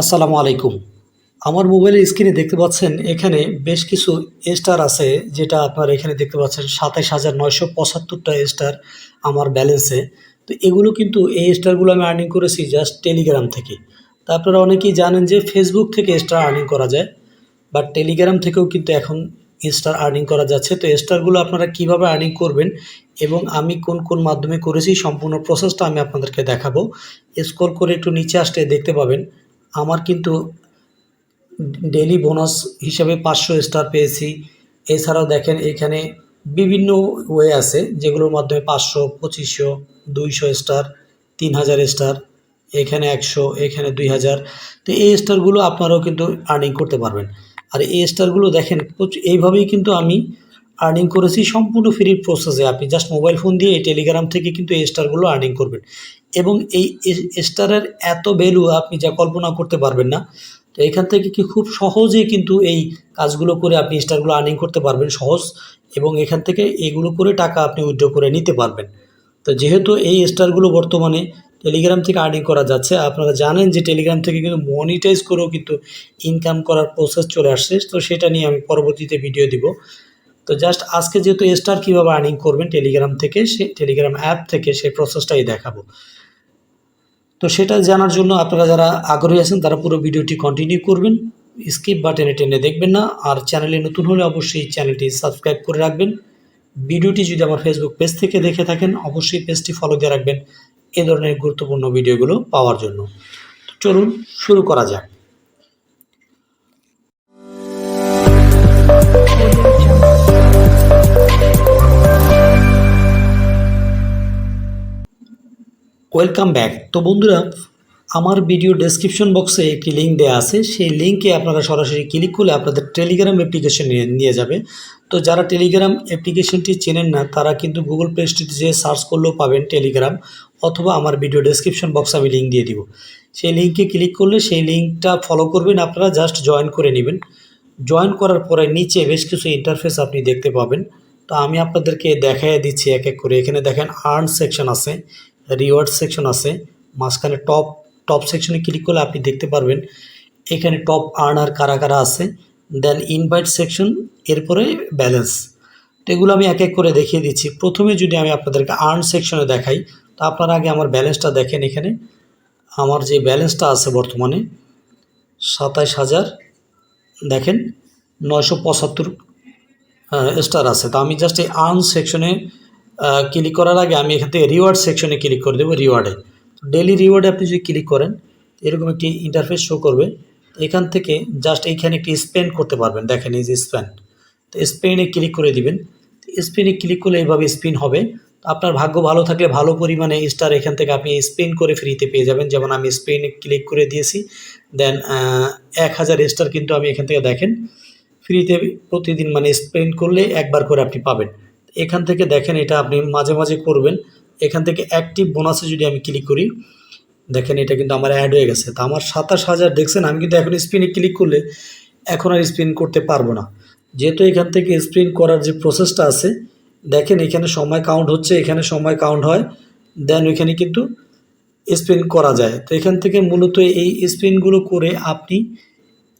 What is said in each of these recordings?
আসসালামু আলাইকুম। আমার মোবাইলের স্ক্রিনে দেখতে পাচ্ছেন, এখানে বেশ কিছু স্টার আছে, যেটা আপনার এখানে দেখতে পাচ্ছেন, সাতাইশ হাজার নয়শো পঁচাত্তরটা স্টার আমার ব্যালেন্সে। তো এগুলো কিন্তু এই স্টারগুলো আমি আর্নিং করেছি জাস্ট টেলিগ্রাম থেকে। তা আপনারা অনেকেই জানেন যে ফেসবুক থেকে স্টার আর্নিং করা যায় বাট টেলিগ্রাম থেকেও কিন্তু এখন স্টার আর্নিং করা যাচ্ছে। তো স্টারগুলো আপনারা কীভাবে আর্নিং করবেন এবং আমি কোন কোন মাধ্যমে করেছি, সম্পূর্ণ প্রসেসটা আমি আপনাদেরকে দেখাবো। স্কোর করে একটু নিচে আসলে দেখতে পাবেন। আমার কিন্তু ডেলি বোনাস হিসাবে পাঁচশো স্টার পেয়েছি। এছাড়াও দেখেন এখানে বিভিন্ন ওয়ে আছে, যেগুলোর মাধ্যমে পাঁচশো, পঁচিশশো, দুইশো স্টার, তিন হাজার স্টার, এখানে একশো, এখানে দুই হাজার। তো এই স্টারগুলো আপনারাও কিন্তু আর্নিং করতে পারবেন। আর এই স্টারগুলো দেখেন এইভাবেই কিন্তু আমি আর্নিং করেছি, সম্পূর্ণ ফ্রি প্রসেসে আপনি জাস্ট মোবাইল ফোন দিয়ে এই টেলিগ্রাম থেকে কিন্তু এই স্টারগুলো আর্নিং করবেন। এবং এই স্টারের এত ভ্যালু আপনি যা কল্পনা করতে পারবেন না, তো এখান থেকে কি খুব সহজেই কিন্তু এই কাজগুলো করে আপনি স্টারগুলো আর্নিং করতে পারবেন সহজ, এবং এখান থেকে এগুলো করে টাকা আপনি উইথড্র করে নিতে পারবেন। তো যেহেতু এই স্টারগুলো বর্তমানে টেলিগ্রাম থেকে আর্নিং করা যাচ্ছে, আপনারা জানেন যে টেলিগ্রাম থেকে কিন্তু মনিটাইজ করেও কিন্তু ইনকাম করার প্রসেস চলে আসছে, তো সেটা নিয়ে আমি পরবর্তীতে ভিডিও দিব। তো জাস্ট আজকে যেহেতু স্টার কীভাবে আর্নিং করবেন টেলিগ্রাম থেকে, সে টেলিগ্রাম অ্যাপ থেকে সেই প্রসেসটাই দেখাবো। তো সেটা জানার জন্য আপনারা যারা আগ্রহী আছেন, তারা পুরো ভিডিওটি কন্টিনিউ করবেন। স্কিপ বা টেনে টেনে দেখবেন না। আর চ্যানেলে নতুন হলে অবশ্যই চ্যানেলটি সাবস্ক্রাইব করে রাখবেন। ভিডিওটি যদি আমার ফেসবুক পেজ থেকে দেখে থাকেন, অবশ্যই পেজটি ফলো দিয়ে রাখবেন। এ ধরনের গুরুত্বপূর্ণ ভিডিওগুলো পাওয়ার জন্য। চলুন শুরু করা যাক। ওয়েলকাম ব্যাক তো বন্ধুরা, আমার ভিডিও ডেসক্রিপশন বক্সে একটি লিঙ্ক দেওয়া আছে। সেই লিঙ্কে আপনারা সরাসরি ক্লিক করলে আপনাদের টেলিগ্রাম অ্যাপ্লিকেশন নিয়ে যাবে। তো যারা টেলিগ্রাম অ্যাপ্লিকেশনটি চেনেন না, তারা কিন্তু গুগল প্লে স্টোরে যে সার্চ করলেও পাবেন টেলিগ্রাম অথবা আমার ভিডিও ডেসক্রিপশন বক্সে আমি লিঙ্ক দিয়ে দিব। সেই লিঙ্কে ক্লিক করলে সেই লিঙ্কটা ফলো করবেন আপনারা জাস্ট জয়েন করে নেবেন। জয়েন করার পরে নিচে বেশ কিছু ইন্টারফেস আপনি দেখতে পাবেন। তো আমি আপনাদেরকে দেখাই দিচ্ছি, এক এক করে। এখানে দেখেন আর্ন সেকশন আছে। রিওয়ার্ড সেকশন আছে। মাঝখানে টপ টপ সেকশনে ক্লিক করলে আপনি দেখতে পারবেন, এখানে টপ আর্নার কারা কারা আছে দেন ইনভাইট সেকশন এরপরে ব্যালেন্স এগুলো আমি এক এক করে দেখিয়ে দিচ্ছি। প্রথমে যদি আমি আপনাদেরকে আর্ন সেকশনে দেখাই, তো আপনারা আগে আমার ব্যালেন্সটা দেখেন এখানে। আমার যে ব্যালেন্সটা আছে বর্তমানে, সাতাইশ হাজার, দেখেন, নয়শো পঁচাত্তর স্টার আছে। তো আমি জাস্ট এই আর্ন সেকশনে ক্লিক করার আগে আমি এখান থেকে রিওয়ার্ড সেকশনে ক্লিক করে দেবো রিওয়ার্ডে ডেলি রিওয়ার্ডে আপনি যদি ক্লিক করেন, এরকম একটি ইন্টারফেস শো করবে। এখান থেকে জাস্ট এইখানে একটি স্পেন্ড করতে পারবেন। দেখেন এই যে স্পেন তো স্পেনে ক্লিক করে দিবেন। স্পিনে ক্লিক করলে এইভাবে স্পিন হবে। আপনার ভাগ্য ভালো থাকলে ভালো পরিমাণে স্টার এখান থেকে আপনি স্পেন করে ফ্রিতে পেয়ে যাবেন। যেমন আমি স্পেনে ক্লিক করে দিয়েছি। দেন এক হাজার স্টার কিন্তু আমি এখান থেকে দেখেন। ফ্রিতে প্রতিদিন মানে স্পেন্ড করলে একবার করে আপনি পাবেন। এখান থেকে দেখেন এটা আপনি মাঝে মাঝে করবেন। এখান থেকে অ্যাক্টিভ বোনাসে যদি আমি ক্লিক করি, দেখেন এটা কিন্তু আমার অ্যাড হয়ে গেছে। তা আমার সাতাশ হাজার, দেখছেন আমি কিন্তু এখন স্পিনে ক্লিক করলে এখন আর স্পিন করতে পারব না। যেহেতু এখান থেকে স্পিন করার যে প্রসেসটা আছে, দেখেন এখানে সময় কাউন্ট হচ্ছে, এখানে সময় কাউন্ট হয় দেন ওইখানে কিন্তু স্পিন করা যায়। তো এখান থেকে মূলত এই স্পিনগুলো করে আপনি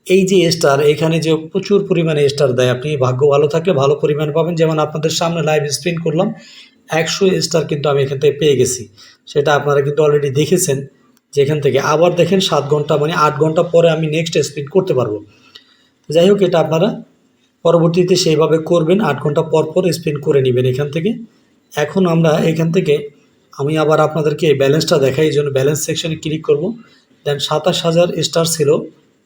এই যে স্টার এখানে যে প্রচুর পরিমাণে স্টার দেয়, আপনি ভাগ্য ভালো থাকলে ভালো পরিমাণ পাবেন। যেমন আপনাদের সামনে লাইভ স্পিন করলাম, একশো স্টার কিন্তু আমি এখান থেকে পেয়ে গেছি। সেটা আপনারা কিন্তু অলরেডি দেখেছেন যে এখান থেকে। আবার দেখেন, সাত ঘণ্টা মানে আট ঘণ্টা পরে আমি নেক্সট স্পিন করতে পারব। যাই হোক, এটা আপনারা পরবর্তীতে সেইভাবে করবেন, আট ঘণ্টা পর পর স্পিন করে নেবেন এখান থেকে। এখন আমরা এখান থেকে, আমি আবার আপনাদেরকে ব্যালেন্সটা দেখাই, এই জন্য ব্যালেন্স সেকশনে ক্লিক করব। দেন সাতাশ হাজার স্টার ছিল।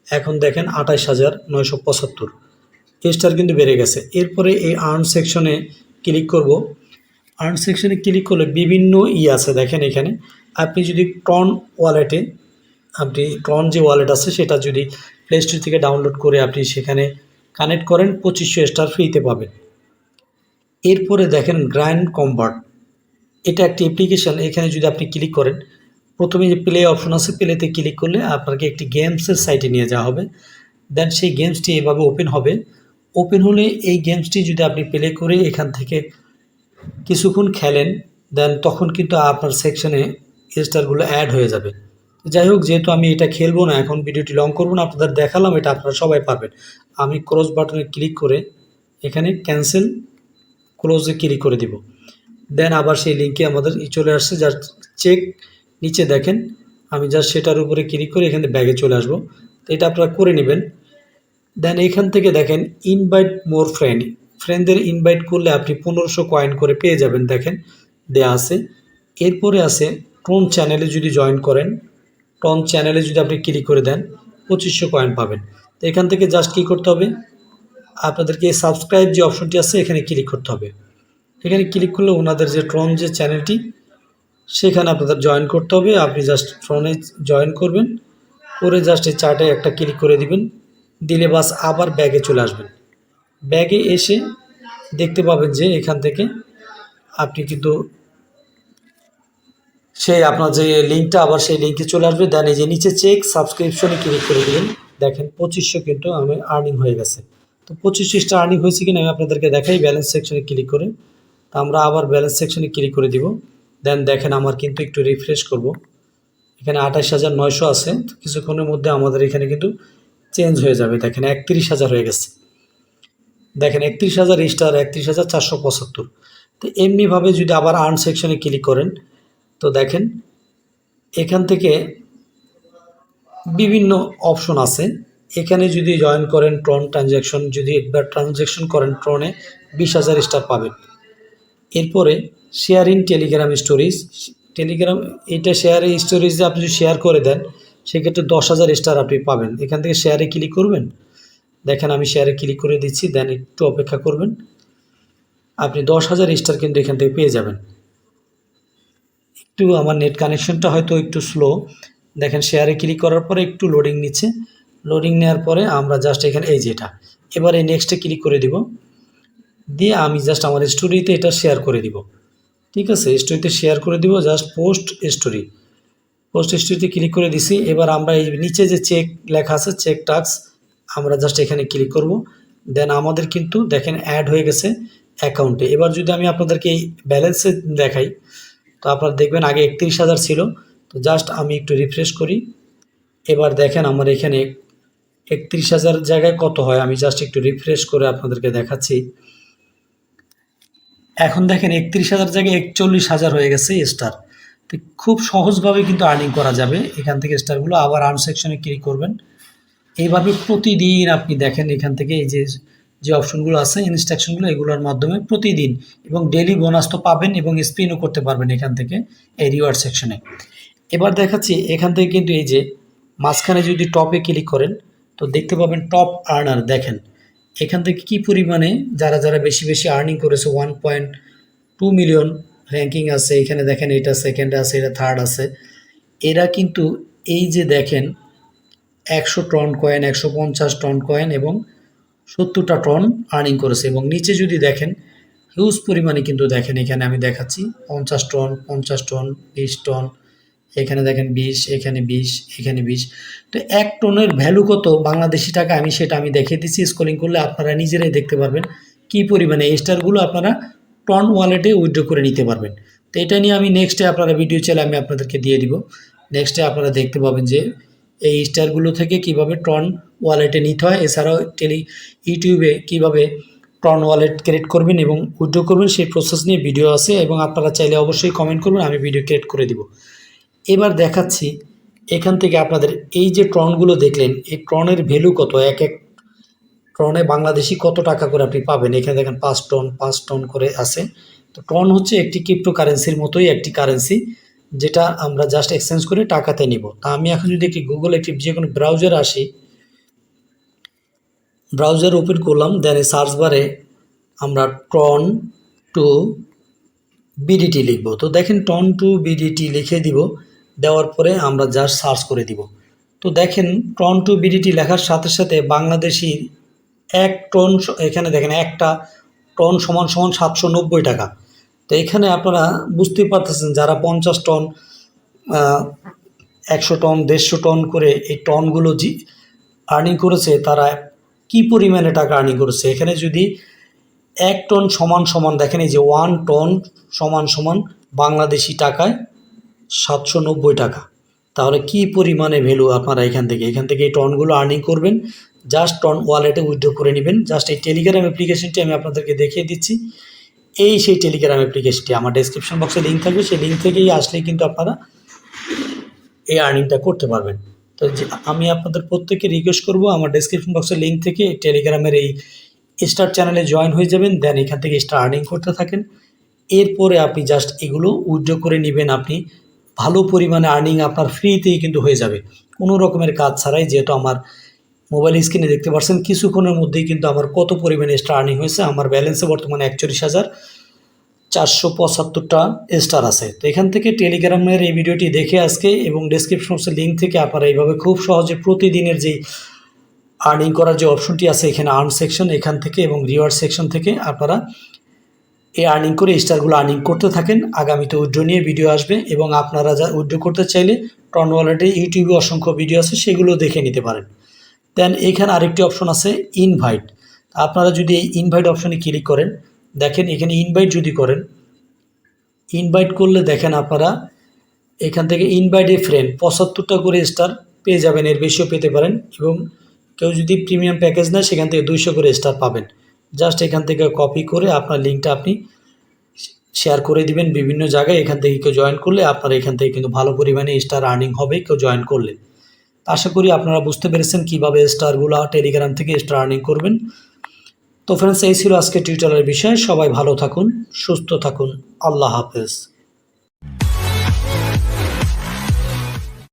এখন দেখেন আঠাশ হাজার নয়শো পঁচাত্তর। স্টার কিন্তু বেড়ে গেছে। এরপরে এই আর্ন সেকশনে ক্লিক করব। আর্ন সেকশনে ক্লিক করলে বিভিন্ন ই আছে, দেখেন এখানে। আপনি যদি টন ওয়ালেটে আপনি টন যে ওয়ালেট আছে, সেটা যদি প্লে স্টোর থেকে ডাউনলোড করে আপনি সেখানে কানেক্ট করেন, পঁচিশশো স্টার ফ্রিতে পাবেন। এরপরে দেখেন গ্র্যান্ড কম্বার্ট এটা একটি অ্যাপ্লিকেশান এখানে যদি আপনি ক্লিক করেন প্রথমে যে প্লে অপশন আছে প্লেতে ক্লিক করলে আপনাকে একটি গেমসের সাইটে নিয়ে যাওয়া হবে। দেন সেই গেমসটি এভাবে ওপেন হবে। ওপেন হলে এই গেমসটি যদি আপনি প্লে করে এখান থেকে কিছুক্ষণ খেলেন দেন তখন কিন্তু আপনার সেকশনে স্টারগুলো অ্যাড হয়ে যাবে। যাই হোক, যেহেতু আমি এটা খেলব না, এখন ভিডিওটি লং করব না, আপনাদের দেখালাম, এটা আপনারা সবাই পাবেন আমি ক্রস বাটনে ক্লিক করে এখানে ক্যান্সেল ক্লোজে ক্লিক করে দিব। দেন আবার সেই লিঙ্কে আমাদের চলে আসছে যার চেক নিচে দেখেন, আমি জাস্ট সেটার উপরে ক্লিক করে এখানে ব্যাগে চলে আসব। তো এটা আপনারা করে নেবেন। দেন এখান থেকে দেখেন ইনভাইট মোর ফ্রেন্ড ফ্রেন্ডদের ইনভাইট করলে আপনি পনেরোশো কয়েন করে পেয়ে যাবেন, দেখেন। দেয়া আছে। এরপরে আছে ট্রন চ্যানেলে যদি জয়েন করেন টন চ্যানেলে যদি আপনি ক্লিক করে দেন, পঁচিশশো কয়েন পাবেন। তো এখান থেকে জাস্ট কী করতে হবে? আপনাদেরকে সাবস্ক্রাইব যে অপশনটি আছে, এখানে ক্লিক করতে হবে। এখানে ক্লিক করলে ওনাদের যে ট্রন যে চ্যানেলটি সেখানে আপনাদের জয়েন করতে হবে। আপনি জাস্ট ট্রনে জয়েন করবেন। করে জাস্ট এই চার্টে একটা ক্লিক করে দিবেন। দিলে বাস আবার ব্যাগে চলে আসবেন। ব্যাগে এসে দেখতে পাবেন যে এখান থেকে আপনি কিন্তু সেই আপনার যে লিঙ্কটা আবার সেই লিঙ্কে চলে আসবে। দেন এই যে নিচে চেক সাবস্ক্রিপশনে ক্লিক করে দিবেন। দেখেন পঁচিশশো কিন্তু আমি আর্নিং হয়ে গেছে। তো পঁচিশটা আর্নিং হয়েছে কিনা আমি আপনাদেরকে দেখাই। ব্যালেন্স সেকশনে ক্লিক করে। তো আমরা আবার ব্যালেন্স সেকশনে ক্লিক করে দিব। দেন দেখেন আমার কিন্তু একটু রিফ্রেশ করব। এখানে আঠাশ হাজার নয়শো আছে। কিছুক্ষণের মধ্যে আমাদের এখানে কিন্তু চেঞ্জ হয়ে যাবে। দেখেন একত্রিশ হাজার হয়ে গেছে। দেখেন একত্রিশ হাজার স্টার একত্রিশ হাজার চারশো পঁচাত্তর। তো এমনিভাবে যদি আবার আর্ন সেকশনে ক্লিক করেন, তো দেখেন এখান থেকে বিভিন্ন অপশন আছে। এখানে যদি জয়েন করেন ট্রন ট্রানজ্যাকশন যদি একবার ট্রানজ্যাকশন করেন ট্রনে বিশ হাজার স্টার পাবেন। এরপরে share in Telegram stories Telegram এটা শেয়ারে স্টোরিজে আপনি যদি শেয়ার করে দেন, সেক্ষেত্রে দশ হাজার স্টার আপনি পাবেন। এখান থেকে শেয়ারে ক্লিক করবেন। দেখেন আমি শেয়ারে ক্লিক করে দিচ্ছি দেন একটু অপেক্ষা করবেন। আপনি দশ হাজার স্টার কিন্তু এখান থেকে পেয়ে যাবেন। একটু আমার নেট কানেকশনটা হয়তো একটু স্লো দেখেন শেয়ারে ক্লিক করার পরে একটু লোডিং নিচ্ছে। লোডিং নেওয়ার পরে আমরা জাস্ট এখানে, এই যেটা এবার এই নেক্সটে ক্লিক করে দিব। দিয়ে আমি জাস্ট আমার স্টোরিতে এটা শেয়ার করে দিব। ঠিক আছে? স্টোরিতে শেয়ার করে দিব জাস্ট পোস্ট স্টোরি পোস্ট স্টোরিতে ক্লিক করে দিছি। এবার আমরা এই নিচে যে চেক লেখা আছে চেক টাক্স আমরা জাস্ট এখানে ক্লিক করব। দেন আমাদের কিন্তু দেখেন অ্যাড হয়ে গেছে অ্যাকাউন্টে এবার যদি আমি আপনাদেরকে এই ব্যালেন্সে দেখাই, তো আপনারা দেখবেন আগে একত্রিশ হাজার ছিল। তো জাস্ট আমি একটু রিফ্রেশ করি। এবার দেখেন আমার এখানে একত্রিশ হাজার জায়গায় কত হয়? আমি জাস্ট একটু রিফ্রেশ করে আপনাদেরকে দেখাচ্ছি। এখন দেখেন একত্রিশ হাজার জায়গায় একচল্লিশ হাজার হয়ে গেছে স্টার তো খুব সহজভাবে কিন্তু আর্নিং করা যাবে। এখান থেকে স্টারগুলো আবার আর্ন সেকশনে ক্লিক করবেন। এইভাবে প্রতিদিন আপনি দেখেন এখান থেকে এই যে যে অপশনগুলো আছে ইনস্ট্রাকশনগুলো এগুলোর মাধ্যমে প্রতিদিন এবং ডেলি বোনাস তো পাবেন এবং স্পিনও করতে পারবেন এখান থেকে এই রিওয়ার্ড সেকশনে এবার দেখাচ্ছি এখান থেকে কিন্তু এই যে, মাঝখানে যদি টপে ক্লিক করেন, তো দেখতে পাবেন টপ আর্নার দেখেন। এখান থেকে কি পরিমাণে যারা যারা বেশি বেশি আর্নিং করেছে one point two million ranking আছে, এখানে দেখেন এটা সেকেন্ড আছে, এটা থার্ড আছে, এরা কিন্তু এই যে দেখেন, একশো টন কয়েন একশো পঞ্চাশ টন কয়েন এবং সত্তরটা টন আর্নিং করেছে এবং নিচে যদি দেখেন হিউজ পরিমাণে কিন্তু দেখেন, এখানে আমি দেখাচ্ছি, পঞ্চাশ টন পঞ্চাশ টন বিশ টন এখানে দেখেন বিশ, এখানে বিশ এখানে বিশ। তো এক টনের ভ্যালু কত? বাংলাদেশি টাকা আমি সেটা আমি দেখিয়ে দিচ্ছি। স্কলিং করলে আপনারা নিজেরাই দেখতে পারবেন কি পরিমাণে এই স্টারগুলো আপনারা টন ওয়ালেটে উইথড্র করে নিতে পারবেন। তো এটা নিয়ে আমি নেক্সটে আপনারা ভিডিও চাইলে আমি আপনাদেরকে দিয়ে দিব। নেক্সটে আপনারা দেখতে পাবেন যে এই স্টারগুলো থেকে কীভাবে টন ওয়ালেটে নিতে হয়। এছাড়াও টেলি ইউটিউবে কীভাবে টন ওয়ালেট ক্রিয়েট করবেন এবং উইথড্র করবেন সেই প্রসেস নিয়ে ভিডিও আছে এবং আপনারা চাইলে অবশ্যই কমেন্ট করবেন, আমি ভিডিও ক্রিয়েট করে দিব। এবার দেখাচ্ছি এখান থেকে আপনাদের এই যে ট্রনগুলো দেখলেন, এই ট্রনের ভ্যালু কত? এক এক ট্রনে বাংলাদেশি কত টাকা করে আপনি পাবেন? এখানে দেখেন পাঁচ টন পাঁচ টন করে আছে। তো টন হচ্ছে একটি ক্রিপ্টো কারেন্সির মতোই একটি কারেন্সি যেটা আমরা জাস্ট এক্সচেঞ্জ করে টাকাতে নিব। তা আমি এখন যদি একটি গুগল একটি যে কোনো ব্রাউজার আসি ব্রাউজার ওপেন করলাম দেন সার্চ বারে আমরা টন টু বিডিটি লিখব। তো দেখেন টন টু বিডিটি লিখে দিব। দেওয়ার পরে আমরা জাস্ট সার্চ করে দিব। তো দেখেন টন টু বিডিটি লেখার সাথে সাথে বাংলাদেশি এক টন এখানে দেখেন, একটা টন সমান সমান সাতশো নব্বই টাকা। তো এখানে আপনারা বুঝতেই পারতেছেন যারা পঞ্চাশ টন একশো টন দেড়শো টন করে এই টনগুলো জি আর্নিং করেছে, তারা কি পরিমাণে টাকা আর্নিং করেছে? এখানে যদি এক টন সমান সমান দেখেন, এই যে ওয়ান টন সমান সমান বাংলাদেশি টাকায় সাতশো নব্বই টাকা। তাহলে কি পরিমাণে ভ্যালু আপনারা এখান থেকে? এখান থেকে এই টনগুলো আর্নিং করবেন জাস্ট টন ওয়ালেটে উইথড্র করে নেবেন। জাস্ট এই টেলিগ্রাম অ্যাপ্লিকেশনটি আমি আপনাদেরকে দেখিয়ে দিচ্ছি। এই সেই টেলিগ্রাম অ্যাপ্লিকেশনটি আমার ডেসক্রিপশন বক্সে লিঙ্ক থাকবে। সেই লিঙ্ক থেকেই আসলেই কিন্তু আপনারা এই আর্নিংটা করতে পারবেন। তো আমি আপনাদের প্রত্যেককে রিকোয়েস্ট করব, আমার ডেসক্রিপশন বক্সের লিঙ্ক থেকে টেলিগ্রামের এই স্টার চ্যানেলে জয়েন হয়ে যাবেন। দেন এখান থেকে স্টার আর্নিং করতে থাকেন। এরপরে আপনি জাস্ট এগুলো উইথড্র করে নেবেন আপনি। ভালো পরিমাণে আর্নিং আপনার ফ্রিতেই কিন্তু হয়ে যাবে। কোনো রকমের কাজ ছাড়াই যেহেতু আমার মোবাইল স্ক্রিনে দেখতে পাচ্ছেন কিছুক্ষণের মধ্যেই কিন্তু আমার কত পরিমাণে স্টার আর্নিং হয়েছে, আমার ব্যালেন্সে বর্তমানে একচল্লিশ হাজার চারশো পঁচাত্তরটা স্টার আছে। তো এখান থেকে টেলিগ্রামের এই ভিডিওটি দেখে আজকে এবং ডেসক্রিপশন লিঙ্ক থেকে আপনারা এইভাবে খুব সহজে প্রতিদিনের যেই আর্নিং করার যে অপশনটি আছে, এখানে আর্ন সেকশন এখান থেকে এবং রিওয়ার্ড সেকশন থেকে আপনারা এই আর্নিং করে স্টারগুলো আর্নিং করতে থাকেন। আগামীতে উইড্রো নিয়ে ভিডিও আসবে এবং আপনারা যা উইড্রো করতে চাইলে টন ওয়ালেটে ইউটিউবে অসংখ্য ভিডিও আছে, সেগুলো দেখে নিতে পারেন। দেন এখানে আরেকটি অপশন আছে ইনভাইট আপনারা যদি এই ইনভাইট অপশনে ক্লিক করেন, দেখেন এখানে ইনভাইট যদি করেন ইনভাইট করলে দেখেন আপনারা এখান থেকে ইনভাইট এ ফ্রেন্ড পঁচাত্তরটা করে স্টার পেয়ে যাবেন, এর বেশিও পেতে পারেন এবং কেউ যদি প্রিমিয়াম প্যাকেজ নেয়, সেখান থেকে দুইশো করে স্টার পাবেন। জাস্ট এখান থেকে কপি করে আপনার লিঙ্কটা আপনি শেয়ার করে দিবেন বিভিন্ন জায়গায়। এখান থেকে কেউ জয়েন করলে আপনার এখান থেকে কিন্তু ভালো পরিমাণে স্টার আর্নিং হবে কেউ জয়েন করলে। আশা করি আপনারা বুঝতে পেরেছেন কীভাবে স্টারগুলো টেলিগ্রাম থেকে স্টার আর্নিং করবেন। তো ফ্রেন্ডস এই ছিল আজকে টিউটারের বিষয়। সবাই ভালো থাকুন, সুস্থ থাকুন। আল্লাহ হাফেজ।